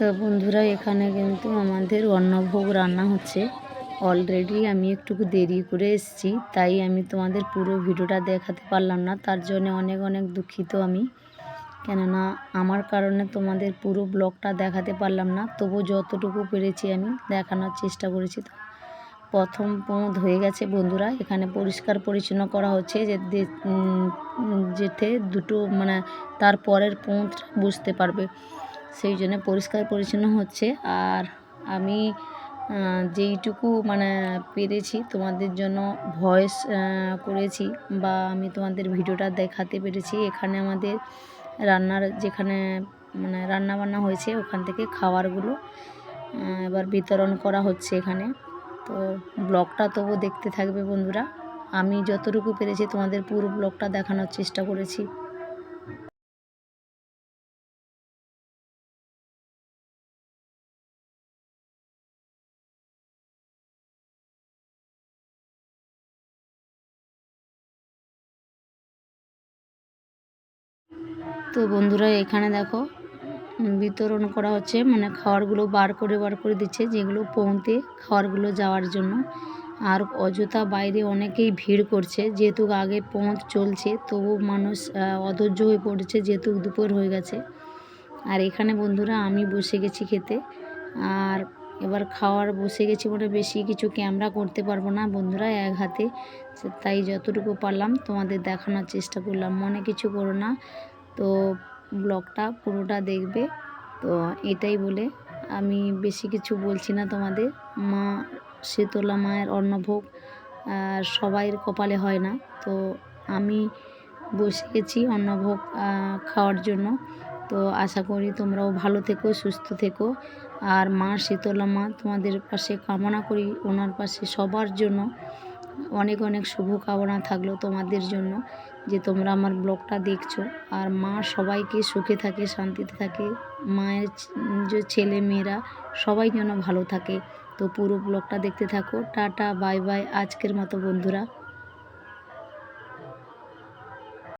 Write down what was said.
তো বন্ধুরা, এখানে কিন্তু আমাদের অন্নভোগ রান্না হচ্ছে। অলরেডি আমি একটুকু দেরি করে এসেছি, তাই আমি তোমাদের পুরো ভিডিওটা দেখাতে পারলাম না। তার জন্য অনেক অনেক দুঃখিত আমি। কেননা, আমার কারণে তোমাদের পুরো ব্লগটা দেখাতে পারলাম না। তবু যতটুকু পেরেছি আমি দেখানোর চেষ্টা করেছি। প্রথম পোঁদ হয়ে গেছে বন্ধুরা। এখানে পরিষ্কার পরিচ্ছন্ন করা হচ্ছে যে যেতে দুটো মানে তার পরের পোঁত বুঝতে পারবে। সেই জন্য পরিষ্কার পরিচ্ছন্ন হচ্ছে। আর আমি যেইটুকু মানে পেরেছি, তোমাদের জন্য ভয়েস করেছি বা আমি তোমাদের ভিডিওটা দেখাতে পেরেছি। এখানে আমাদের রান্নার যেখানে মানে রান্না বান্না হয়েছে, ওখান থেকে খাবারগুলো এবার বিতরণ করা হচ্ছে এখানে। তো ব্লগটা তবু দেখতে থাকবে বন্ধুরা। আমি যতটুকু পেরেছি তোমাদের পুরো ব্লগটা দেখানোর চেষ্টা করেছি। তো বন্ধুরা, এখানে দেখো বিতরণ করা হচ্ছে। মানে খাবারগুলো বার করে বার করে দিচ্ছে, যেগুলো পৌঁতে খাবারগুলো যাওয়ার জন্য। আর অযথা বাইরে অনেকেই ভিড় করছে, যেহেতু আগে পৌঁছ চলছে, তবু মানুষ অধৈর্য হয়ে পড়েছে, যেহেতু দুপুর হয়ে গেছে। আর এখানে বন্ধুরা, আমি বসে গেছি খেতে। আর এবার খাওয়ার বসে গেছি মানে বেশি কিছু ক্যামেরা করতে পারব না বন্ধুরা, এক হাতে। তাই যতটুকু পারলাম তোমাদের দেখানোর চেষ্টা করলাম। মনে কিছু করো না। তো ব্লগটা পুরোটা দেখবে। তো এটাই বলে আমি বেশি কিছু বলছি না তোমাদের। মা শীতলা মায়ের অন্নভোগ সবাইয়ের কপালে হয় না। তো আমি বসে গেছি অন্নভোগ খাওয়ার জন্য। তো আশা করি তোমরাও ভালো থেকো, সুস্থ থেকো। আর মা শীতলা মা তোমাদের পাশে কামনা করি, ওনার পাশে সবার জন্য। অনেক অনেক শুভকামনা থাকল তোমাদের জন্য যে তোমরা আমার ব্লগটা দেখছ। আর মা সবাইকে সুখে থাকে, শান্তিতে থাকে। মায়ের যে ছেলে মেয়েরা সবাই যেন ভালো থাকে। তো পুরো ব্লগটা দেখতে থাকো। Tata, bye bye. আজকের মতো বন্ধুরা।